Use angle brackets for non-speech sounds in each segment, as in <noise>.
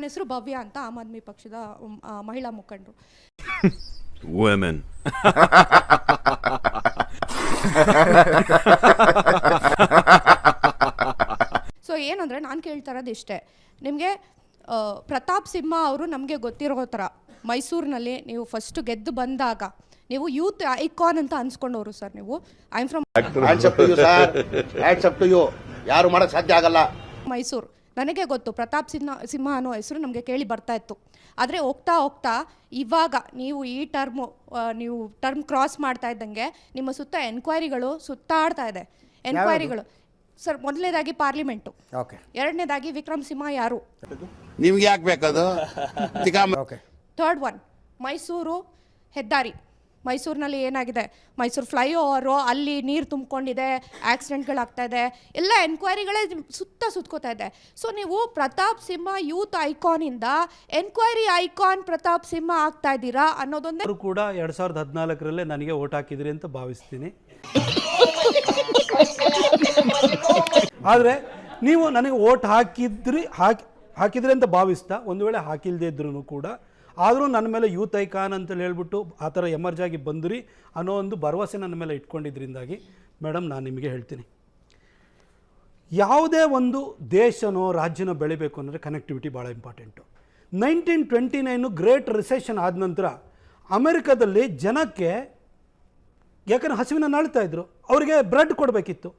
ನನ್ನ ಹೆಸರು ಭವ್ಯ ಅಂತ ಆಮ್ ಆದ್ಮಿ ಪಕ್ಷದ ಆ, ಮಹಿಳಾ ಮುಖಂಡರು. Women. ಸೊ ಏನಂದ್ರೆ ನಾನು ಕೇಳ್ತಾ ಇರೋದು ಇಷ್ಟೇ. ನಿಮಗೆ ಪ್ರತಾಪ್ ಸಿಂಹ ಅವರು ನಮಗೆ ಗೊತ್ತಿರೋ ಥರ ಮೈಸೂರಿನಲ್ಲಿ ನೀವು ಫಸ್ಟ್ ಗೆದ್ದು ಬಂದಾಗ ನೀವು ಯೂತ್ ಐಕಾನ್ ಅಂತ ಅನ್ಸ್ಕೊಂಡವರು ಸರ್ ನೀವು. I am from hands up to you sir hands up to you ಯಾರು ಮಾಡಕ್ ಸಾಧ್ಯ ಆಗಲ್ಲ. ಮೈಸೂರು. ನನಗೆ ಗೊತ್ತು ಪ್ರತಾಪ್ ಸಿಂಹ ಸಿಂಹ ಅನ್ನೋ ಹೆಸರು ನಮಗೆ ಕೇಳಿ ಬರ್ತಾ ಇತ್ತು. ಆದರೆ ಹೋಗ್ತಾ ಹೋಗ್ತಾ ಇವಾಗ ನೀವು ಈ ಟರ್ಮು ನೀವು ಟರ್ಮ್ ಕ್ರಾಸ್ ಮಾಡ್ತಾ ಇದ್ದಂಗೆ ನಿಮ್ಮ ಸುತ್ತ ಎನ್ಕ್ವೈರಿಗಳು ಸುತ್ತಾಡ್ತಾ ಇದೆ. ಎನ್ಕ್ವೈರಿಗಳು. ಸರ್ ಮೊದಲನೇದಾಗಿ ಪಾರ್ಲಿಮೆಂಟು. ಓಕೆ. ಎರಡನೇದಾಗಿ ವಿಕ್ರಮ್ ಸಿಂಹ ಯಾರು? ನಿಮ್ಗೆ ಯಾಕೆ ಬೇಕದು? <laughs> ಥರ್ಡ್ ಒನ್ ಮೈಸೂರು ಹೆದ್ದಾರಿ. ಮೈಸೂರಿನಲ್ಲಿ ಏನಾಗಿದೆ? ಮೈಸೂರು ಫ್ಲೈಓವರು ಅಲ್ಲಿ ನೀರು ತುಂಬಿಕೊಂಡಿದೆ, ಆಕ್ಸಿಡೆಂಟ್ಗಳಾಗ್ತಾ ಇದೆ, ಎಲ್ಲ ಎನ್ಕ್ವೈರಿಗಳೇ ಸುತ್ತ ಸುತ್ಕೋತಾ ಇದೆ. ಸೊ ನೀವು ಪ್ರತಾಪ್ ಸಿಂಹ ಯೂತ್ ಐಕಾನಿಂದ ಎನ್ಕ್ವೈರಿ ಐಕಾನ್ ಪ್ರತಾಪ್ ಸಿಂಹ ಆಗ್ತಾ ಇದ್ದೀರಾ ಅನ್ನೋದೊಂದೇ ಕೂಡ ಎರಡು ಸಾವಿರದ ಹದಿನಾಲ್ಕರಲ್ಲೇ ನನಗೆ ಓಟ್ ಹಾಕಿದ್ರಿ ಅಂತ ಭಾವಿಸ್ತೀನಿ. ಆದರೆ ನೀವು ನನಗೆ ಓಟ್ ಹಾಕಿದ್ರಿ, ಹಾಕಿ, ಹಾಕಿದ್ರಿ ಅಂತ ಭಾವಿಸ್ತಾ, ಒಂದು ವೇಳೆ ಹಾಕಿಲ್ದೇ ಇದ್ರೂ ಕೂಡ ಆದರೂ ನನ್ನ ಮೇಲೆ ಯೂತ್ ಐಕಾನ್ ಅಂತೇಳಿ ಹೇಳ್ಬಿಟ್ಟು ಆ ಥರ ಎಮರ್ಜ್ ಆಗಿ ಬಂದ್ರಿ ಅನ್ನೋ ಒಂದು ಭರವಸೆ ನನ್ನ ಮೇಲೆ ಇಟ್ಕೊಂಡಿದ್ರಿಂದಾಗಿ ಮೇಡಮ್, ನಾನು ನಿಮಗೆ ಹೇಳ್ತೀನಿ. ಯಾವುದೇ ಒಂದು ದೇಶನೋ ರಾಜ್ಯನೋ ಬೆಳಿಬೇಕು ಅಂದರೆ ಕನೆಕ್ಟಿವಿಟಿ ಭಾಳ important nineteen twenty nine great recession ಆದ ನಂತರ ಅಮೆರಿಕದಲ್ಲಿ ಜನಕ್ಕೆ, ಯಾಕಂದ್ರೆ ಹಸಿವಿನ ನಾಳ್ತಾ ಇದ್ರು, ಅವರಿಗೆ ಬ್ರೆಡ್ ಕೊಡಬೇಕಿತ್ತು.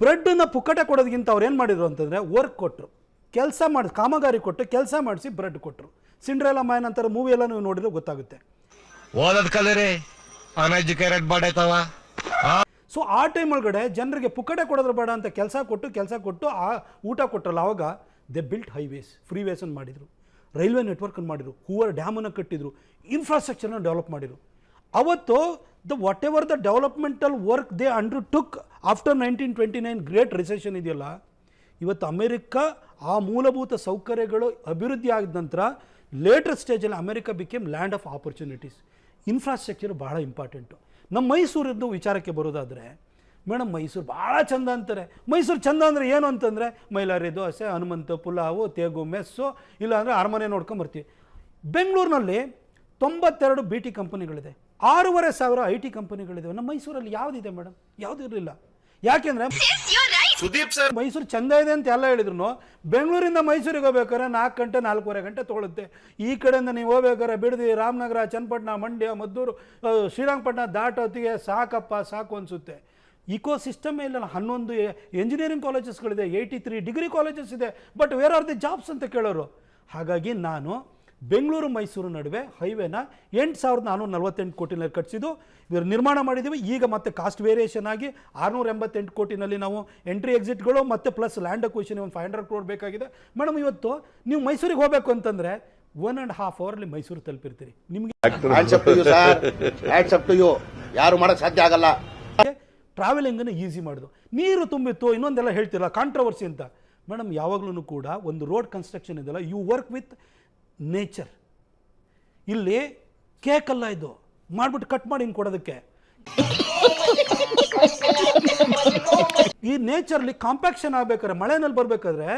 ಬ್ರೆಡ್ಡನ್ನು ಪುಕ್ಕಟೆ ಕೊಡೋದಕ್ಕಿಂತ ಅವ್ರು ಏನು ಮಾಡಿದರು ಅಂತಂದರೆ ವರ್ಕ್ ಕೊಟ್ಟರು ಕೆಲಸ ಮಾಡಿ, ಕಾಮಗಾರಿ ಕೊಟ್ಟು ಕೆಲಸ ಮಾಡಿಸಿ ಬ್ರೆಡ್ ಕೊಟ್ಟರು ಸಿಂಡ್ರೆಲ್ಲ ಮ್ಯಾನ್ ನಂತರ ಮೂವಿ ಎಲ್ಲ ನೀವು ನೋಡಿದ್ರೆ ಗೊತ್ತಾಗುತ್ತೆ. ಓದದ್ ಕಲರಿ. ಅನ್ಎಜುಕೇಟೆಡ್ ಬಾಡೈತವ ಸೊ ಆ? ಟೈಮ್ ಒಳಗಡೆ ಜನರಿಗೆ ಪುಕ್ಕಟೆ ಕೊಡೋದ್ರ ಬೇಡ ಅಂತ ಕೆಲಸ ಕೊಟ್ಟು ಕೆಲಸ ಕೊಟ್ಟು ಆ ಊಟ ಕೊಟ್ಟರಲ್ಲ ಆವಾಗ ದೆ ಬಿಲ್ಟ್ ಹೈವೇಸ್ ಫ್ರೀ ವೇಸನ್ನು ಮಾಡಿದರು. ರೈಲ್ವೆ ನೆಟ್ವರ್ಕನ್ನು ಮಾಡಿದರು. ಹೂವರ್ ಡ್ಯಾಮನ್ನು ಕಟ್ಟಿದರು. ಇನ್ಫ್ರಾಸ್ಟ್ರಕ್ಚರ್ನ ಡೆವಲಪ್ ಮಾಡಿದರು. ಅವತ್ತು the whatever the developmental work they undertook after nineteen twenty nine great recession ಇದೆಯಲ್ಲ ಇವತ್ತು ಅಮೇರಿಕಾ ಆ ಮೂಲಭೂತ ಸೌಕರ್ಯಗಳು ಅಭಿವೃದ್ಧಿ ಆಗಿದ ನಂತರ ಲೇಟರ್ ಸ್ಟೇಜಲ್ಲಿ America became land of opportunities infrastructure ಭಾಳ ಇಂಪಾರ್ಟೆಂಟು ನಮ್ಮ ಮೈಸೂರಿದ್ದು ವಿಚಾರಕ್ಕೆ ಬರೋದಾದರೆ ಮೇಡಮ್ ಮೈಸೂರು ಭಾಳ ಚಂದ ಅಂತಾರೆ. ಮೈಸೂರು ಚಂದ ಅಂದರೆ ಏನು ಅಂತಂದರೆ, ಮೈಲಾರಿ ದೋಸೆ, ಹನುಮಂತ ಪುಲಾವು, ತೇಗು ಮೆಸ್ಸು, ಇಲ್ಲಾಂದರೆ ಅರಮನೆ ನೋಡ್ಕೊಂಬರ್ತೀವಿ ಬೆಂಗಳೂರಿನಲ್ಲಿ ತೊಂಬತ್ತೆರಡು ಬಿ ಟಿ ಕಂಪನಿಗಳಿದೆ ಆರೂವರೆ ಸಾವಿರ ಐ ಟಿ ಕಂಪನಿಗಳಿದೆ ನಮ್ಮ ಮೈಸೂರಲ್ಲಿ ಯಾವುದಿದೆ ಮೇಡಮ್ ಯಾವುದೂ ಇರಲಿಲ್ಲ ಯಾಕೆಂದರೆ ಮೈಸೂರು ಚಂದ ಇದೆ ಅಂತ ಎಲ್ಲ ಹೇಳಿದ್ರು ಬೆಂಗಳೂರಿಂದ ಮೈಸೂರಿಗೆ ಹೋಗ್ಬೇಕಾದ್ರೆ ನಾಲ್ಕು ಗಂಟೆ, ನಾಲ್ಕೂವರೆ ಗಂಟೆ ತೊಗೊಳುತ್ತೆ ಈ ಕಡೆಯಿಂದ ನೀವು ಹೋಗ್ಬೇಕಾದ್ರೆ ಬಿಡದಿ, ರಾಮನಗರ, ಚನ್ನಪಟ್ಟಣ, ಮಂಡ್ಯ, ಮದ್ದೂರು ಶ್ರೀರಂಗಪಟ್ಟಣ ದಾಟೋತ್ತಿಗೆ ಸಾಕಪ್ಪ, ಸಾಕು ಅನಿಸುತ್ತೆ. ಇಕೋ ಸಿಸ್ಟಮೇ ಇಲ್ಲ ಹನ್ನೊಂದು ಎಂಜಿನಿಯರಿಂಗ್ ಕಾಲೇಜಸ್ಗಳಿದೆ ಏಯ್ಟಿ ತ್ರೀ ಡಿಗ್ರಿ ಕಾಲೇಜಸ್ ಇದೆ but where are the jobs ಅಂತ ಕೇಳೋರು? ಹಾಗಾಗಿ ನಾನು ಬೆಂಗಳೂರು ಮೈಸೂರು ನಡುವೆ ಹೈವೇನ ಎಂಟು ಸಾವಿರದ ನಾನ್ನೂರ ನಲವತ್ತೆಂಟು ಕೋಟಿನಲ್ಲಿ ಕಟ್ಟಿಸಿದ್ದು ಇವರು ನಿರ್ಮಾಣ ಮಾಡಿದ್ದೀವಿ ಈಗ ಮತ್ತೆ ಕಾಸ್ಟ್ ವೇರಿಯೇಷನ್ ಆಗಿ ಆರುನೂರ ಎಂಬತ್ತೆಂಟು ಕೋಟಿನಲ್ಲಿ ನಾವು ಎಂಟ್ರಿ ಎಕ್ಸಿಟ್ಗಳು ಮತ್ತು ಪ್ಲಸ್ ಲ್ಯಾಂಡ್ ಅಕ್ವಿಷನ್ ಒಂದು ಫೈವ್ ಹಂಡ್ರೆಡ್ ಕ್ರೋಡ್ ಬೇಕಾಗಿದೆ. ಮೇಡಮ್ ಇವತ್ತು ನೀವು ಮೈಸೂರಿಗೆ ಹೋಗಬೇಕು ಅಂತಂದರೆ ಒನ್ ಆ್ಯಂಡ್ ಹಾಫ್ ಅವರಲ್ಲಿ ಮೈಸೂರು ತಲುಪಿರ್ತೀರಿ. ನಿಮಗೆ hands up to you sir hands up to you ಯಾರು ಮಾಡೋಕ್ಕೆ ಸಾಧ್ಯ ಆಗಲ್ಲ. ಟ್ರಾವೆಲಿಂಗನ್ನು ಈಸಿ ಮಾಡೋದು. ನೀರು ತುಂಬಿತ್ತು ಇನ್ನೊಂದೆಲ್ಲ ಹೇಳ್ತಿರಲ್ಲ ಕಾಂಟ್ರವರ್ಸಿ ಅಂತ. ಮೇಡಮ್ ಯಾವಾಗಲೂ ಕೂಡ ಒಂದು ರೋಡ್ ಕನ್ಸ್ಟ್ರಕ್ಷನ್ ಇದೆಯಲ್ಲ ಯು ವರ್ಕ್ ವಿತ್ ನೇಚರ್ ಇಲ್ಲಿ ಕೇಕಲ್ಲ ಇದು. ಮಾಡ್ಬಿಟ್ಟು ಕಟ್ ಮಾಡಿ ಹಿಂಗೆ ಕೊಡೋದಕ್ಕೆ. ಈ ನೇಚರ್ಲಿ ಕಾಂಪ್ಯಾಕ್ಷನ್ ಆಗಬೇಕಾದ್ರೆ, ಮಳೆನಲ್ಲಿ ಬರಬೇಕಾದ್ರೆ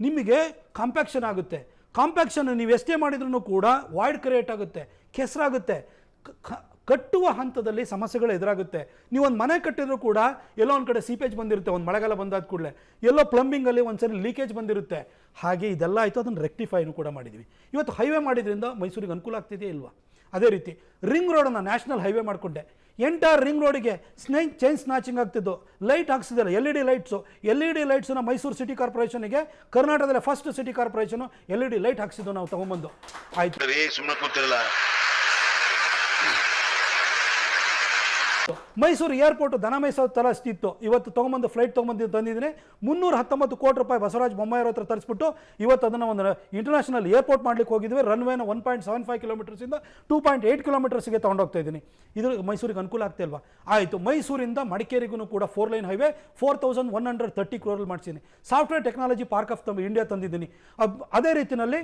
ನಿಮಗೆ ಕಾಂಪ್ಯಾಕ್ಷನ್ ಆಗುತ್ತೆ. ಕಾಂಪ್ಯಾಕ್ಷನ್ ನೀವು ಎಷ್ಟೇ ಮಾಡಿದ್ರೂ ಕೂಡ ವಾಯ್ಡ್ ಕ್ರಿಯೇಟ್ ಆಗುತ್ತೆ. ಕೆಸರಾಗುತ್ತೆ. ಕಟ್ಟುವ ಹಂತದಲ್ಲಿ ಸಮಸ್ಯೆಗಳು ಎದುರಾಗುತ್ತೆ. ನೀವು ಒಂದು ಮನೆ ಕಟ್ಟಿದ್ರು ಕೂಡ ಎಲ್ಲೋ ಒಂದು ಕಡೆ ಸೀಪೇಜ್ ಬಂದಿರುತ್ತೆ, ಒಂದು ಮಳೆಗಾಲ ಬಂದಾದ ಕೂಡಲೇ. ಎಲ್ಲೋ ಪ್ಲಂಬಿಂಗಲ್ಲಿ ಒಂದ್ಸರಿ ಲೀಕೇಜ್ ಬಂದಿರುತ್ತೆ. ಹಾಗೆ ಇದೆಲ್ಲ ಆಯಿತು, ಅದನ್ನು ರೆಕ್ಟಿಫೈನು ಕೂಡ ಮಾಡಿದ್ವಿ. ಇವತ್ತು ಹೈವೇ ಮಾಡಿದ್ರಿಂದ ಮೈಸೂರಿಗೆ ಅನುಕೂಲ ಆಗ್ತಿದೆಯಾ ಇಲ್ವಾ? ಅದೇ ರೀತಿ ರಿಂಗ್ ರೋಡನ್ನು ನ್ಯಾಷನಲ್ ಹೈವೇ ಮಾಡಿಕೊಂಡೆ. ಎಂಟೈರ್ ರಿಂಗ್ ರೋಡಿಗೆ ಸ್ನೇ ಚೈನ್ ಸ್ನಾಚಿಂಗ್ ಆಗ್ತಿದ್ದು. Light ಹಾಕ್ಸಿದ್ದಾರೆ L E D lights L E D ಲೈಟ್ಸನ್ನ Mysuru city ಕಾರ್ಪೊರೇಷನ್ಗೆ ಕರ್ನಾಟಕದಲ್ಲಿ first city corporation L E D light ಹಾಕ್ಸಿದ್ದು ನಾವು ತೊಗೊಂಬಂದು. ಆಯಿತು. ಮೈಸೂರು ಏರ್ಪೋರ್ಟ್ ದನ ಮೈಸೂರು ಥರ ಇತ್ತು ಇವತ್ತು ತೊಗೊಂಬಂದು ಫ್ಲೈಟ್ ತೊಗೊಂಬಂದು ತಂದಿದ್ದೀನಿ. ಮುನ್ನೂರ ಹತ್ತೊಂಬತ್ತು ಕೋಟಿ ರೂಪಾಯಿ ಬಸವರಾಜ ಬೊಮ್ಮಾಯಿರ ಹತ್ರ ತರಿಸ್ಬಿಟ್ಟು ಇವತ್ತು ಅದನ್ನು ಒಂದು ಇಂಟರ್ನ್ಯಾಷನಲ್ ಏರ್ಪೋರ್ಟ್ ಮಾಡ್ಲಿಕ್ಕೆ ಹೋಗಿದ್ವಿ. ರನ್ವೇನ ಒನ್ ಪಾಯಿಂಟ್ ಸೆವೆನ್ ಫೈವ್ ಕಿಲೋಮೀಟರ್ಸಿಂದ ಟೂ ಪಾಯಿಂಟ್ ಏಯ್ಟ್ ಕಿಲೋಮೀಟರ್ಸ್ಗೆ ತೊಗೊಂಡೋಗ್ತಾ ಇದ್ದೀನಿ. ಇದು ಮೈಸೂರಿಗೆ ಅನುಕೂಲ ಆಗ್ತಾ ಇಲ್ವಾ? ಆಯಿತು, ಮೈಸೂರಿಂದ ಮಡಿಕೇರಿಗೂ ಕೂಡ four line highway four thousand one hundred thirty ಕ್ರೋರಲ್ಲಿ ಮಾಡ್ತೀನಿ ಸಾಫ್ಟ್ವೇರ್ ಟೆಕ್ನಾಲಜಿ ಪಾರ್ಕ್ ಆಫ್ ತಮ್ಮ ಇಂಡಿಯಾ ತಂದಿದ್ದೀನಿ. ಅದೇ ರೀತಿಯಲ್ಲಿ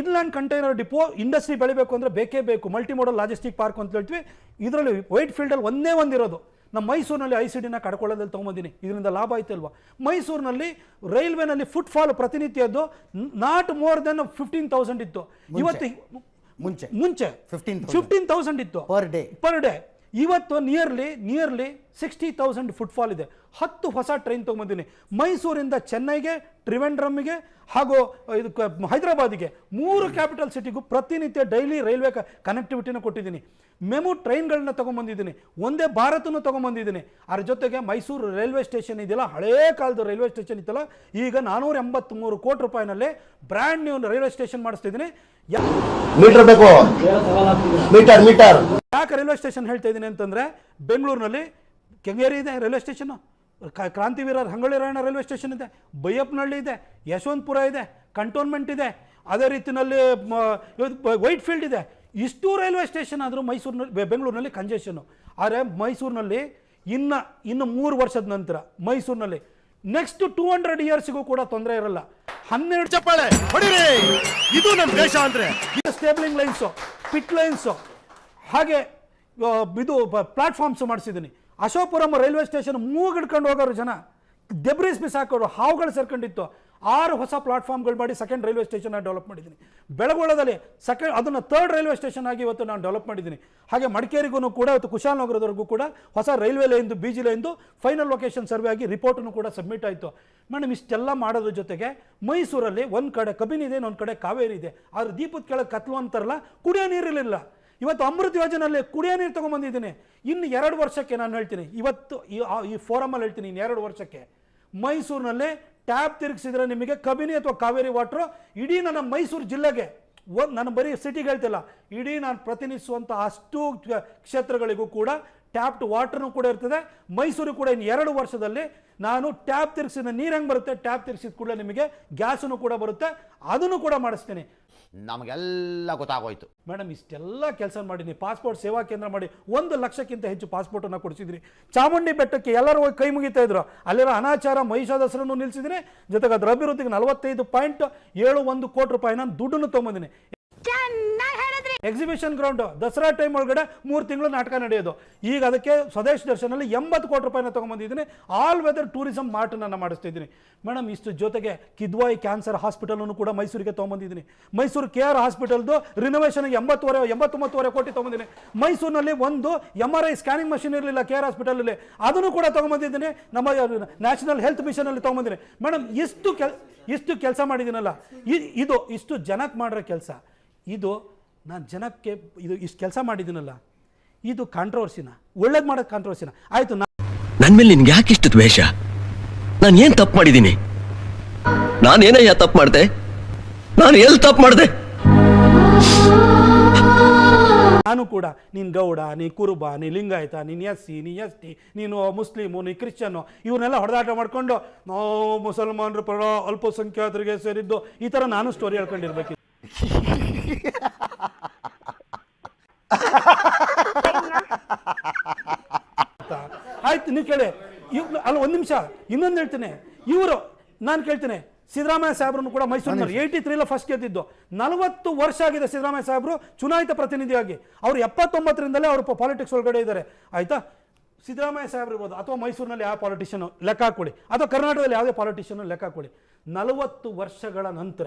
ಇನ್ಲ್ಯಾಂಡ್ ಕಂಟೈನರ್ ಡಿಪೋ ಇಂಡಸ್ಟ್ರಿ ಬೆಳಿಬೇಕು ಅಂದರೆ ಬೇಕೇ ಬೇಕು. ಮಲ್ಟಿ ಮೋಡಲ್ ಲಾಜಿಸ್ಟಿಕ್ ಪಾರ್ಕ್ ಅಂತ ಹೇಳ್ತೀವಿ. ಇದರಲ್ಲಿ ವೈಟ್ ಫೀಲ್ಡಲ್ಲಿ ಒಂದೇ ಒಂದಿರೋದು ನಮ್ಮ ಮೈಸೂರಿನಲ್ಲಿ ಐ ಸಿ ಡಿನ ಕಡ್ಕೊಳ್ಳೋದಲ್ಲಿ ತೊಗೊಂಬಂದಿನಿ. ಇದರಿಂದ ಲಾಭ ಆಯ್ತಲ್ವಾ? ಮೈಸೂರಿನಲ್ಲಿ ರೈಲ್ವೆನಲ್ಲಿ footfall ಪ್ರತಿನಿತ್ಯದ್ದು not more than fifteen thousand ಇತ್ತು. ಇವತ್ತು ಮುಂಚೆ. ಮುಂಚೆ ಫಿಫ್ಟೀನ್ ಫಿಫ್ಟೀನ್ ತೌಸಂಡ್ ಇತ್ತು. ಪರ್ ಡೇ ಪರ್ ಡೇ ಇವತ್ತು nearly nearly sixty thousand footfall ಇದೆ. ಹತ್ತು ಹೊಸ ಟ್ರೈನ್ ತೊಗೊಂಬಂದಿನಿ. ಮೈಸೂರಿಂದ ಚೆನ್ನೈಗೆ ಟ್ರಿವೆಂಡ್ರಮ್ಗೆ ಹಾಗೂ ಇದು ಹೈದರಾಬಾದಿಗೆ ಮೂರು ಕ್ಯಾಪಿಟಲ್ ಸಿಟಿಗೂ ಪ್ರತಿನಿತ್ಯ ಡೈಲಿ ರೈಲ್ವೆ ಕನೆಕ್ಟಿವಿಟಿನ ಕೊಟ್ಟಿದ್ದೀನಿ ಮೆಮು ಟ್ರೈನ್ಗಳನ್ನ ತೊಗೊಂಬಂದಿದ್ದೀನಿ ಒಂದೇ ಭಾರತನೂ ತೊಗೊಂಬಂದಿದ್ದೀನಿ ಅದ್ರ ಜೊತೆಗೆ ಮೈಸೂರು ರೈಲ್ವೆ ಸ್ಟೇಷನ್ ಇದೆಯಲ್ಲ, ಹಳೇ ಕಾಲದ ರೈಲ್ವೆ ಸ್ಟೇಷನ್ ಇತ್ತಲ್ಲ, ಈಗ ನಾನೂರ ಎಂಬತ್ತ್ಮೂರು ಕೋಟಿ ರೂಪಾಯಿನಲ್ಲಿ ಬ್ರ್ಯಾಂಡ್ ನ್ಯೂ ರೈಲ್ವೆ ಸ್ಟೇಷನ್ ಮಾಡಿಸ್ತಿದ್ದೀನಿ ಮೀಟರ್ ಬೇಕು. ಮೀಟರ್ ಮೀಟರ್ ಯಾಕೆ ರೈಲ್ವೆ ಸ್ಟೇಷನ್ ಹೇಳ್ತಾ ಇದ್ದೀನಿ ಅಂತಂದರೆ ಬೆಂಗಳೂರಿನಲ್ಲಿ ಕೆಂಗೇರಿ ಇದೆ, ರೈಲ್ವೆ ಸ್ಟೇಷನ್ನು ಕ್ರಾಂತಿವೀರ ಹಂಗಳಿ ರಾಯಣ್ಣ ರೈಲ್ವೆ ಸ್ಟೇಷನ್ ಇದೆ, ಬೈಯಪ್ಪನಹಳ್ಳಿ ಇದೆ, ಯಶವಂತಪುರ ಇದೆ, ಕಂಟೋನ್ಮೆಂಟ್ ಇದೆ. ಅದೇ ರೀತಿಯಲ್ಲಿ ವೈಟ್ ಫೀಲ್ಡ್ ಇದೆ. ಇಷ್ಟು ರೈಲ್ವೆ ಸ್ಟೇಷನ್ ಆದರೂ ಮೈಸೂರಿನಲ್ಲಿ ಬೆಂಗಳೂರಿನಲ್ಲಿ ಕಂಜೆಷನ್ನು ಆದರೆ ಮೈಸೂರಿನಲ್ಲಿ ಇನ್ನು ಇನ್ನು ಮೂರು ವರ್ಷದ ನಂತರ ಮೈಸೂರಿನಲ್ಲಿ ನೆಕ್ಸ್ಟ್ ಟೂ ಹಂಡ್ರೆಡ್ ಇಯರ್ಸ್ಗೂ ಕೂಡ ತೊಂದರೆ ಇರಲ್ಲ. ಹನ್ನೆರಡು ಚಪ್ಪಾಳೆ ಇದು ನಮ್ಮ ದೇಶ ಅಂದರೆ. ಸ್ಟೇಬ್ಲಿಂಗ್ ಲೈನ್ಸು ಪಿಟ್ ಲೈನ್ಸು ಹಾಗೆ ಇದು ಪ್ಲಾಟ್ಫಾರ್ಮ್ಸ್ ಮಾಡಿಸಿದ್ದೀನಿ. ಅಶೋಕಪುರಂ ರೈಲ್ವೆ ಸ್ಟೇಷನ್ ಮೂಗಿಡ್ಕೊಂಡು ಹೋಗೋರು ಜನ ಡೆಬ್ರೀಸ್ ಮಿಸ್ ಹಾವುಗಳು ಸೇರ್ಕೊಂಡಿತ್ತು. ಆರು ಹೊಸ ಪ್ಲಾಟ್ಫಾರ್ಮ್ಗಳು ಮಾಡಿ ಸೆಕೆಂಡ್ ರೈಲ್ವೆ ಸ್ಟೇಷನ್ ಡೆವಲಪ್ ಮಾಡಿದ್ದೀನಿ. ಬೆಳಗೊಳದಲ್ಲಿ ಸೆಕೆಂಡ್ ಅದನ್ನು ಥರ್ಡ್ ರೈಲ್ವೆ ಸ್ಟೇಷನ್ ಆಗಿ ಇವತ್ತು ನಾನು ಡೆವಲಪ್ ಮಾಡಿದ್ದೀನಿ. ಹಾಗೆ ಮಡಿಕೇರಿಗೂ ಕೂಡ, ಇವತ್ತು ಕುಶಾಲನಗರದವರೆಗೂ ಕೂಡ ಹೊಸ ರೈಲ್ವೆ ಲೈನ್ದು ಬಿ ಜಿ ಲೈನ್ದು ಫೈನಲ್ ಲೊಕೇಶನ್ ಸರ್ವೆ ಆಗಿ ರಿಪೋರ್ಟನ್ನು ಕೂಡ ಸಬ್ಮಿಟ್ ಆಯಿತು. ಮೇಡಮ್, ಇಷ್ಟೆಲ್ಲ ಮಾಡೋದ್ರ ಜೊತೆಗೆ ಮೈಸೂರಲ್ಲಿ ಒಂದು ಕಡೆ ಕಬಿನಿದೆ ಇನ್ನೊಂದು ಕಡೆ ಕಾವೇರಿ ಇದೆ. ಆದರೆ ದೀಪದ ಕೆಳಗೆ ಕತ್ಲು ಅಂತಾರಲ್ಲ, ಕುಡಿಯೋ ನೀರಿರಲಿಲ್ಲ. ಇವತ್ತು ಅಮೃತ ಯೋಜನೆಯಲ್ಲಿ ಕುಡಿಯೋ ನೀರು ತೊಗೊಂಬಂದಿದ್ದೀನಿ ಇನ್ನು ಎರಡು ವರ್ಷಕ್ಕೆ ನಾನು ಹೇಳ್ತೀನಿ. ಇವತ್ತು ಈ ಫೋರಮಲ್ಲಿ ಹೇಳ್ತೀನಿ, ಇನ್ನು ಎರಡು ವರ್ಷಕ್ಕೆ. ಮೈಸೂರಿನಲ್ಲಿ ಟ್ಯಾಪ್ ತಿರುಗಿಸಿದ್ರೆ ನಿಮಗೆ ಕಬಿನಿ ಅಥವಾ ಕಾವೇರಿ ವಾಟ್ರು ಇಡೀ ನನ್ನ ಮೈಸೂರು ಜಿಲ್ಲೆಗೆ, ಒಂದು, ನಾನು ಬರೀ ಸಿಟಿಗೆ ಹೇಳ್ತಿಲ್ಲ, ಇಡೀ ನಾನು ಪ್ರತಿನಿಧಿಸುವಂಥ ಅಷ್ಟು ಕ್ಷೇತ್ರಗಳಿಗೂ ಕೂಡ ಟ್ಯಾಪ್ಡ್ ಟು ವಾಟರ್ನು ಕೂಡ ಇರ್ತದೆ. ಮೈಸೂರು ಕೂಡ ಇನ್ನು ಎರಡು ವರ್ಷದಲ್ಲಿ ನಾನು ಟ್ಯಾಪ್ ತಿರುಗಿಸಿದ ನೀರು ಹೆಂಗೆ ಬರುತ್ತೆ? ಟ್ಯಾಪ್ ತಿರುಗಿಸಿದ ಕೂಡಲೇ ನಿಮಗೆ ಗ್ಯಾಸನ್ನು ಕೂಡ ಬರುತ್ತೆ. ಅದನ್ನು ಕೂಡ ಮಾಡಿಸ್ತೀನಿ. ನಮಗೆಲ್ಲ ಗೊತ್ತಾಗೋಯ್ತು. ಮೇಡಮ್ ಇಷ್ಟೆಲ್ಲ ಕೆಲಸ ಮಾಡೀನಿ ಪಾಸ್ಪೋರ್ಟ್ ಸೇವಾ ಕೇಂದ್ರ ಮಾಡಿ ಒಂದು ಲಕ್ಷಕ್ಕಿಂತ ಹೆಚ್ಚು ಪಾಸ್ಪೋರ್ಟನ್ನು ಕೊಡಿಸಿದ್ರಿ ಚಾಮುಂಡಿ ಬೆಟ್ಟಕ್ಕೆ ಎಲ್ಲರೂ ಹೋಗಿ ಕೈ ಮುಗಿತಾ ಇದ್ರು. ಅಲ್ಲಿರೋ ಅನಾಚಾರ ಮಹಿಷಾದಸರನ್ನು ನಿಲ್ಲಿಸಿದ್ದೀನಿ ಜೊತೆಗೆ ಅದರ ಅಭಿವೃದ್ಧಿಗೆ ನಲವತ್ತೈದು ಪಾಯಿಂಟ್ ಏಳು ಒಂದು ಕೋಟಿ ರೂಪಾಯಿನ ದುಡ್ಡನ್ನು ತೊಗೊಂಬಂದಿನಿ. ಎಕ್ಸಿಬಿಷನ್ ಗ್ರೌಂಡ್ ದಸರಾ ಟೈಮ್ ಒಳಗಡೆ ಮೂರು ತಿಂಗಳು ನಾಟಕ ನಡೆಯೋದು. ಈಗ ಅದಕ್ಕೆ ಸ್ವದೇಶ ದರ್ಶನಲ್ಲಿ ಎಂಬತ್ತು ಕೋಟಿ ರೂಪಾಯಿನ ತೊಗೊಂಬಂದಿದ್ದೀನಿ. ಆಲ್ ವೆದರ್ ಟೂರಿಸಂ ಮಾರ್ಟನ್ನು ಮಾಡಿಸ್ತಿದ್ದೀನಿ. ಮೇಡಮ್ ಇಷ್ಟು ಜೊತೆಗೆ ಕಿದ್ವಾಯಿ ಕ್ಯಾನ್ಸರ್ ಹಾಸ್ಪಿಟಲನ್ನು ಕೂಡ ಮೈಸೂರಿಗೆ ತೊಗೊಂಬಂದಿದ್ದೀನಿ. ಮೈಸೂರು ಕೆ ಆರ್ ಹಾಸ್ಪಿಟಲ್ದು ರಿನೋವೇಷನ್ಗೆ ಎಂಬತ್ತುವರೆ ಎಂಬತ್ತೊಂಬತ್ತುವರೆ ಕೋಟಿ ತೊಗೊಂಡಿದ್ದೀನಿ ಮೈಸೂರಿನಲ್ಲಿ ಒಂದು M R I scanning machine ಇರಲಿಲ್ಲ ಕೆ ಆರ್ ಹಾಸ್ಪಿಟಲಲ್ಲಿ ಅದನ್ನು ಕೂಡ ತೊಗೊಂಬಂದಿದ್ದೀನಿ. ನಮ್ಮ ನ್ಯಾಷನಲ್ ಹೆಲ್ತ್ ಮಿಷನಲ್ಲಿ ತೊಗೊಂಬಂದಿದ್ದೀನಿ. ಮೇಡಮ್ ಇಷ್ಟು ಕೆಲ್, ಇಷ್ಟು ಕೆಲಸ ಮಾಡಿದ್ದೀನಲ್ಲ. ಇದು ಇಷ್ಟು ಜನಕ್ಕೆ ಮಾಡಿರೋ ಕೆಲಸ. ಇದು ನಾನು ಜನಕ್ಕೆ ಇದು ಇಷ್ಟು ಕೆಲಸ ಮಾಡಿದ್ದೀನಲ್ಲ ಇದು ಕಾಂಟ್ರವರ್ಸಿನ ಒಳ್ಳೇದು ಮಾಡೋದು ಕಾಂಟ್ರವರ್ಸಿನ ಆಯಿತು ನಾನು ನನ್ನ ಮೇಲೆ ನಿನ್ಗೆ ಇಷ್ಟು ದ್ವೇಷ? ನಾನು ಏನು ತಪ್ಪು ಮಾಡಿದ್ದೀನಿ ಏನಯ್ಯ ತಪ್ಪು ಮಾಡಿದೆ? ನಾನು ಎಲ್ಲಿ ತಪ್ಪು ಮಾಡಿದೆ? ನಾನು ಕೂಡ ನೀನು ಗೌಡ ನೀ ಕುರುಬ ನೀ ಲಿಂಗಾಯತ ನೀನು ಎಸ್ ಸಿ ನೀ ಎಸ್ ಟಿ ನೀನು ಮುಸ್ಲಿಮು ನೀ ಕ್ರಿಶ್ಚಿಯನ್ನು ಇವನ್ನೆಲ್ಲ ಹೊಡೆದಾಟ ಮಾಡ್ಕೊಂಡು ನಾವು ಮುಸಲ್ಮಾನರು ಪರ ಅಲ್ಪಸಂಖ್ಯಾತರಿಗೆ ಸೇರಿದ್ದು ಈ ಥರ ನಾನು ಸ್ಟೋರಿ ಹೇಳ್ಕೊಂಡಿರ್ಬೇಕು ಆಯ್ತು ನೀವು ಕೇಳಿ. ಇವ್ ಅಲ್ಲ ಒಂದು ನಿಮಿಷ. ಇನ್ನೊಂದು ಹೇಳ್ತೇನೆ. ಇವರು ನಾನು ಕೇಳ್ತೇನೆ. ಸಿದ್ದರಾಮಯ್ಯ ಸಾಹೇಬ್ರನ್ನು ಕೂಡ ಮೈಸೂರಿನಲ್ಲಿ ಏಯ್ಟಿ ತ್ರೀಲ ಫಸ್ಟ್ ಗೆದ್ದಿದ್ದು. ನಲವತ್ತು ವರ್ಷ ಆಗಿದೆ ಸಿದ್ದರಾಮಯ್ಯ ಸಾಹೇಬರು ಚುನಾಯಿತ ಪ್ರತಿನಿಧಿಯಾಗಿ. ಅವರು ಎಪ್ಪತ್ತೊಂಬತ್ತರಿಂದಲೇ ಅವರು ಪಾಲಿಟಿಕ್ಸ್ ಒಳಗಡೆ ಇದ್ದಾರೆ ಆಯ್ತಾ? ಸಿದ್ದರಾಮಯ್ಯ ಸಾಹೇಬ್ರು ಇರ್ಬೋದು. ಅಥವಾ ಮೈಸೂರಿನಲ್ಲಿ ಯಾವ ಪಾಲಿಟಿಷಿಯನ್ ಲೆಕ್ಕ ಹಾಕೊಳ್ಳಿ. ಅಥವಾ ಕರ್ನಾಟಕದಲ್ಲಿ ಯಾವುದೇ ಪಾಲಿಟಿಷಿಯನ್ ಲೆಕ್ಕ ಹಾಕೊಳ್ಳಿ. ನಲವತ್ತು ವರ್ಷಗಳ ನಂತರ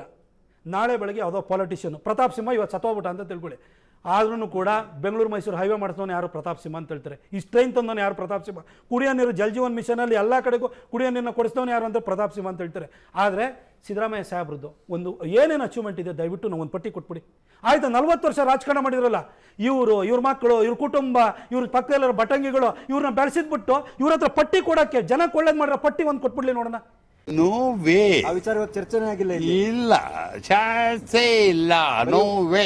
ನಾಳೆ ಬೆಳಗ್ಗೆ ಯಾವುದೋ ಪಾಲಿಟಿಷಿಯನ್ ಪ್ರತಾಪ್ ಸಿಂಹ ಇವತ್ತು ಸತ್ತೋಗ್ಬಿಟ್ಟ ಅಂತ ತಿಳ್ಕೊಳ್ಳಿ. ಆದ್ರೂ ಕೂಡ ಬೆಂಗಳೂರು ಮೈಸೂರು ಹೈವೇ ಮಾಡಿಸೋನು ಯಾರು ಪ್ರತಾಪ್ ಸಿಂಹ ಅಂತ ಹೇಳ್ತಾರೆ. ಈ ಟ್ರೈನ್ ತಂದವನು ಯಾರು ಪ್ರತಾಪ್ ಸಿಂಹ? ಕುಡಿಯೋ ನೀರು ಜಲ್ ಜೀವನ್ ಮಿಷನಲ್ಲಿ ಎಲ್ಲ ಕಡೆಗೂ ಕುಡಿಯೋ ನೀರನ್ನ ಕೊಡಿಸ್ತವನು ಯಾರು ಅಂತ ಪ್ರತಾಪ್ ಸಿಂಹ ಅಂತ ಹೇಳ್ತಾರೆ. ಆದರೆ ಸಿದ್ದರಾಮಯ್ಯ ಸಾಹೇಬ್ರದ್ದು ಒಂದು ಏನೇನು ಅಚೀವ್ಮೆಂಟ್ ಇದೆ ದಯವಿಟ್ಟು ನಾವು ಒಂದು ಪಟ್ಟಿ ಕೊಟ್ಬಿಡಿ. ಆಯ್ತು ನಲ್ವತ್ತು ವರ್ಷ ರಾಜಕಾರಣ ಮಾಡಿದ್ರಲ್ಲ ಇವರು ಇವ್ರ ಮಕ್ಕಳು ಇವ್ರ ಕುಟುಂಬ ಇವ್ರ ಪಕ್ಕದಲ್ಲಿರೋ ಬಟಂಗಿಗಳು ಇವ್ರನ್ನ ಬೆಳೆಸಿದ್ಬಿಟ್ಟು ಇವ್ರ ಹತ್ರ ಪಟ್ಟಿ ಕೊಡೋಕ್ಕೆ ಜನಕ್ಕೆ ಒಳ್ಳೇದು ಮಾಡಿರೋ ಪಟ್ಟಿ ಒಂದು ಕೊಟ್ಬಿಡ್ಲಿ ನೋಡೋಣ. No way. ಆ ವಿಚಾರ ಇವತ್ತು ಚರ್ಚೆನೇ ಆಗಿಲ್ಲ ಇಲ್ಲ. ಚಾನ್ಸೇ ಇಲ್ಲ. No way.